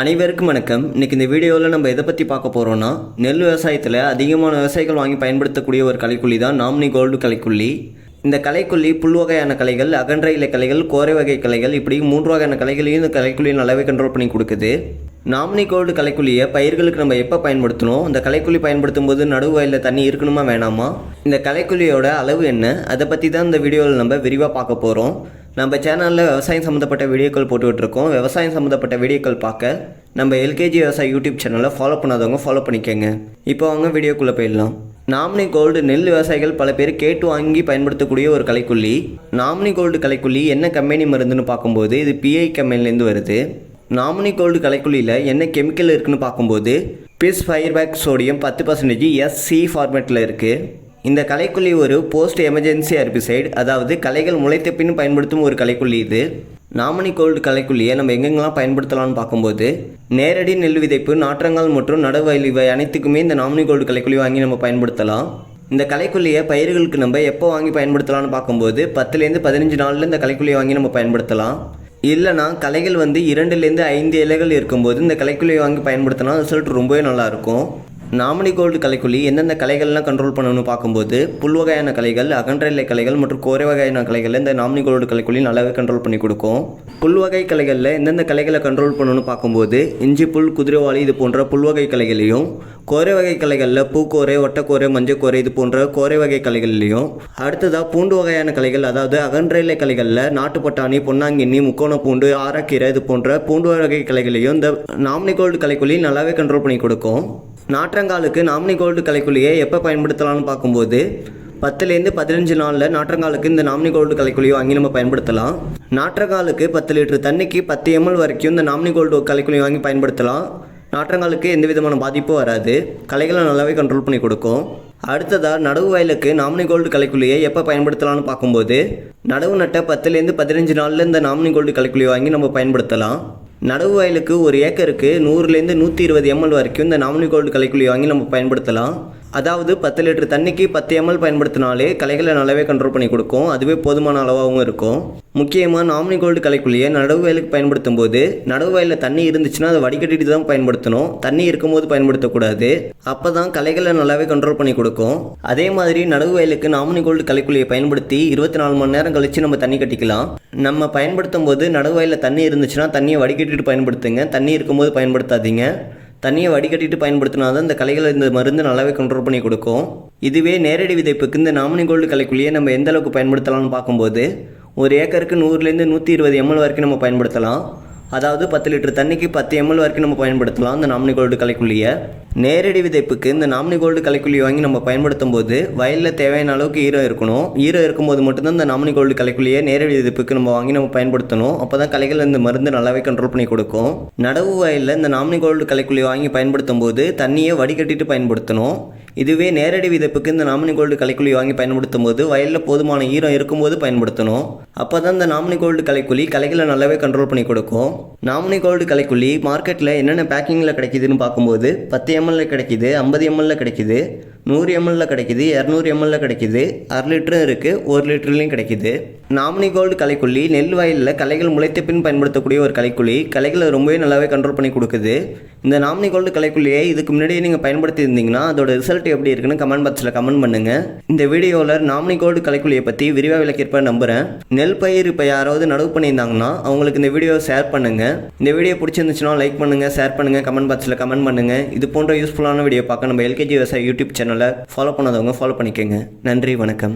அனைவருக்கும் வணக்கம். இன்றைக்கி இந்த வீடியோவில் நம்ம எதை பற்றி பார்க்க போகிறோன்னா நெல் விவசாயத்தில் அதிகமான விவசாயிகள் வாங்கி பயன்படுத்தக்கூடிய ஒரு கலைக்குள்ளி தான் நாமினி கோல்டு கலைக்குள்ளி இந்த கலைக்குள்ளி புல் வகையான கலைகள் அகன்ற இலை கலைகள் கோரை வகை கலைகள் இப்படி மூன்று வகையான கலைகளையும் இந்த களைக்கொல்லி நல்லாவே கண்ட்ரோல் பண்ணி கொடுக்குது. நாமினி கோல்டு கலைக்குள்ளியை பயிர்களுக்கு நம்ம எப்போ பயன்படுத்தணும்? இந்த கலைக்குள்ளி பயன்படுத்தும் போது நடுவு வயலில் தண்ணி இருக்கணுமா வேணாமா? இந்த கலைக்குள்ளியோட அளவு என்ன? அதை பற்றி தான் இந்த வீடியோவில் நம்ம விரிவாக பார்க்க போகிறோம் நம்ம சேனலில் விவசாயம் சம்மந்தப்பட்ட வீடியோக்கள் போட்டுக்கிட்டுருக்கோம். விவசாயம் சம்மந்தப்பட்ட வீடியோக்கள் பார்க்க நம்ம எல்கேஜி விவசாய யூடியூப் சேனலை ஃபாலோ பண்ணாதவங்க ஃபாலோ பண்ணிக்கோங்க. இப்போ அவங்க வீடியோக்குள்ளே போயிடலாம். நாமினி கோல்டு நெல் விவசாயிகள் பல பேர் கேட்டு வாங்கி பயன்படுத்தக்கூடிய ஒரு கலைக்குள்ளி நாமினி கோல்டு கலைக்குள்ளி என்ன கம்பெனி மருந்துன்னு பார்க்கும்போது இது பிஐ கம்பெனிலேருந்து வருது. நாமினி கோல்டு கலைக்குள்ளியில் என்ன கெமிக்கல் இருக்குன்னு பார்க்கும்போது பிஸ் ஃபயர்பேக் சோடியம் பத்து பர்சன்டேஜ் எஸ்சி ஃபார்மேட்டில் இருக்குது இந்த கலைக்குள்ளி ஒரு போஸ்ட் எமர்ஜென்சி ஹெர்பிசைடு அதாவது கலைகள் முளைத்த பின் பயன்படுத்தும் ஒரு கலைக்குள்ளி இது. நாமினி கோல்டு கலைக்குள்ளியை நம்ம எங்கெங்கெல்லாம் பயன்படுத்தலாம்னு பார்க்கும்போது நேரடி நெல் விதைப்பு நாற்றங்கால் மற்றும் நடவயல் இவை அனைத்துக்குமே இந்த நாமினி கோல்டு களைக்கொல்லி வாங்கி நம்ம பயன்படுத்தலாம். இந்த கலைக்குள்ளியை பயிர்களுக்கு நம்ம எப்போ வாங்கி பயன்படுத்தலாம்னு பார்க்கும்போது பத்துலேருந்து பதினஞ்சு நாளில் இந்த கலைக்குள்ளியை வாங்கி நம்ம பயன்படுத்தலாம். இல்லைனா கலைகள் வந்து இரண்டுலேருந்து ஐந்து இலைகள் இருக்கும்போது இந்த கலைக்குள்ளியை வாங்கி பயன்படுத்தினா ரிசல்ட் ரொம்பவே நல்லாயிருக்கும் நாமினி கோல்டு களைக்கொல்லி எந்தெந்த கலைகள்லாம் கண்ட்ரோல் பண்ணணும்னு பார்க்கும்போது புல் வகையான கலைகள் அகன்றநிலை கலைகள் மற்றும் கோரை வகையான கலைகள் இந்த நாமினி கோல்டு களைக்கொல்லி நல்லாவே கண்ட்ரோல் பண்ணி கொடுக்கும். புல் வகை கலைகளில் எந்தெந்த கலைகளை கண்ட்ரோல் பண்ணணும்னு பார்க்கும்போது இஞ்சி புல் குதிரைவாளி இது போன்ற புல் வகை கலைகளையும் கோரை வகை கலைகளில் பூக்கோரை ஒட்டக்கோரை மஞ்சக்கோரை இது போன்ற கோரை வகை கலைகளிலையும் அடுத்ததாக பூண்டு வகையான கலைகள் அதாவது அகன்றநிலை கலைகளில் நாட்டுப்பட்டாணி பொன்னாங்கிண்ணி முக்கோண பூண்டு ஆரக்கீரை இது போன்ற பூண்டு வகை கலைகளையும் இந்த நாமினி கோல்டு களைக்கொல்லி நல்லாவே கண்ட்ரோல் பண்ணி கொடுக்கும். நாற்றங்காலுக்கு நாமினி கோல்டு கலைக்குழியை எப்போ பயன்படுத்தலாம்னு பார்க்கும்போது பத்துலேருந்து பதினஞ்சு நாளில் நாற்றங்காலுக்கு இந்த நாமினி கோல்டு கலைக்குழியை வாங்கி நம்ம பயன்படுத்தலாம். நாற்றங்காலுக்கு பத்து லிட்டர் தண்ணிக்கு பத்து எம்எல் வரைக்கும் இந்த நாமினி கோல்டு கலைக்குழியை வாங்கி பயன்படுத்தலாம். நாற்றங்காலுக்கு எந்த விதமான பாதிப்பும் வராது. களைகளை நல்லாவே கண்ட்ரோல் பண்ணி கொடுக்கும். அடுத்ததாக நடவு வயலுக்கு நாமினி கோல்டு கலைக்குழியை எப்போ பயன்படுத்தலாம்னு பார்க்கும்போது நடவு நட்ட பத்துலேருந்து பதினஞ்சு நாளில் இந்த நாமினி கோல்டு கலைக்குழியை வாங்கி நம்ம பயன்படுத்தலாம். நடவு வயலுக்கு ஒரு ஏக்கருக்கு நூறுலேருந்து நூற்றி இருபது எம்எல் வரைக்கும் இந்த நாமினி கோல்டு கலைக்குழி வாங்கி நம்ம பயன்படுத்தலாம். அதாவது பத்து லிட்டர் தண்ணிக்கு பத்து எம்எல் பயன்படுத்தினாலே களைகளை நல்லாவே கண்ட்ரோல் பண்ணி கொடுக்கும். அதுவே போதுமான அளவாகவும் இருக்கும். முக்கியமாக நாமினி கோல்டு கலைக்குள்ளேயே நடவு வயலுக்கு பயன்படுத்தும் போது நடவு வயலில் தண்ணி இருந்துச்சுன்னா அதை வடிகட்டிட்டு தான் பயன்படுத்தணும். தண்ணி இருக்கும்போது பயன்படுத்தக்கூடாது. அப்போ தான் களைகளை நல்லாவே கண்ட்ரோல் பண்ணி கொடுக்கும். அதே மாதிரி நடவு வயலுக்கு நாமினி கோல்டு கலைக்குள்ளையை பயன்படுத்தி இருபத்தி நாலு மணி நேரம் கழித்து நம்ம தண்ணி கட்டிக்கலாம். நம்ம பயன்படுத்தும் போது நடவு வயலில் தண்ணி இருந்துச்சுன்னா தண்ணியை வடிகட்டிட்டு பயன்படுத்துங்க. தண்ணி இருக்கும்போது பயன்படுத்தாதீங்க. தண்ணியை வடிகட்டிட்டு பயன்படுத்தினா தான் இந்த களைகளை இந்த மருந்து நல்லாவே கண்ட்ரோல் பண்ணி கொடுக்கும். இதுவே நேரடி விதைப்புக்கு இந்த நாமினி கோல்டு கலைக்குள்ளேயே நம்ம எந்த அளவுக்கு பயன்படுத்தலாம்னு பார்க்கும்போது ஒரு ஏக்கருக்கு நூறுலேருந்து நூற்றி இருபது எம்எல் வரைக்கும் நம்ம பயன்படுத்தலாம். அதாவது பத்து லிட்டர் தண்ணிக்கு பத்து எம்எல் வரைக்கும் நம்ம பயன்படுத்தலாம் இந்த நாமினி கோல்டு கலைக்குள்ளியை. நேரடி விதைப்புக்கு இந்த நாமினி கோல்டு கலைக்குள்ளி வாங்கி நம்ம பயன்படுத்தும் போது வயலில் தேவையான அளவுக்கு ஈரம் இருக்கணும். ஈரம் இருக்கும்போது மட்டும்தான் இந்த நாமினி கோல்டு கலைக்குள்ளியை நேரடி விதைப்புக்கு நம்ம வாங்கி நம்ம பயன்படுத்தணும். அப்போ தான் கலைகள் இந்த மருந்து நல்லாவே கண்ட்ரோல் பண்ணி கொடுக்கும். நடவு வயலில் இந்த நாமினி கோல்டு கலைக்குள்ளி வாங்கி பயன்படுத்தும் போது தண்ணியை வடிகட்டிட்டு பயன்படுத்தணும். இதுவே நேரடி விதைப்புக்கு இந்த நாமினி கோல்டு கலைக்குழி வாங்கி பயன்படுத்தும் போது வயலில் போதுமான ஈரம் இருக்கும்போது பயன்படுத்தணும். அப்போ தான் இந்த நாமினி கோல்டு கலைக்குழி கலைகளை நல்லாவே கண்ட்ரோல் பண்ணி கொடுக்கும். நாமினி கோல்டு கலைக்குழி மார்க்கெட்டில் என்னென்ன பேக்கிங்கில் கிடைக்குதுன்னு பார்க்கும்போது பத்து எம்எல்ல கிடைக்குது ஐம்பது எம்எல்ல கிடைக்குது. நூறு எம்எல்ல கிடைக்குது இரநூறு எம்எல்ல கிடைக்குது அரை லிட்டரும் இருக்குது ஒரு லிட்டர்லேயும் கிடைக்குது. நாமினி கோல்டு கலைக்குள்ளி நெல் வயலில் கலைகள் முளைத்த பின் பயன்படுத்தக்கூடிய ஒரு கலைக்குள்ளி கலைகளை ரொம்பவே நல்லாவே கண்ட்ரோல் பண்ணி கொடுக்குது. இந்த நாமினி கோல்டு கலைக்குள்ளியை இதுக்கு முன்னாடியே நீங்கள் பயன்படுத்தி இருந்தீங்கன்னா அதோட ரிசல்ட் எப்படி இருக்குன்னு கமெண்ட் பாக்ஸில் கமெண்ட் பண்ணுங்கள் இந்த வீடியோவில் நாமினி கோல்டு களைக்குள்ளியை பற்றி விரிவாக விளக்கியிருப்பேன் நம்புகிறேன் நெல் பயிர் இப்போ யாராவது நடவு பண்ணியிருந்தாங்கன்னா அவங்களுக்கு இந்த வீடியோவை ஷேர் பண்ணுங்கள் இந்த வீடியோ பிடிச்சிருந்துச்சுன்னா லைக் பண்ணுங்கள் ஷேர் பண்ணுங்கள் கமெண்ட் பாக்ஸில் கமெண்ட் பண்ணுங்கள் இது போன்ற யூஸ்ஃபுல்லான வீடியோ பார்க்க நம்ம எல்கேஜி விவசாய யூடியூப் சேனல் சேனலை ஃபாலோ பண்ணாதவங்க ஃபாலோ பண்ணிக்கோங்க. நன்றி வணக்கம்.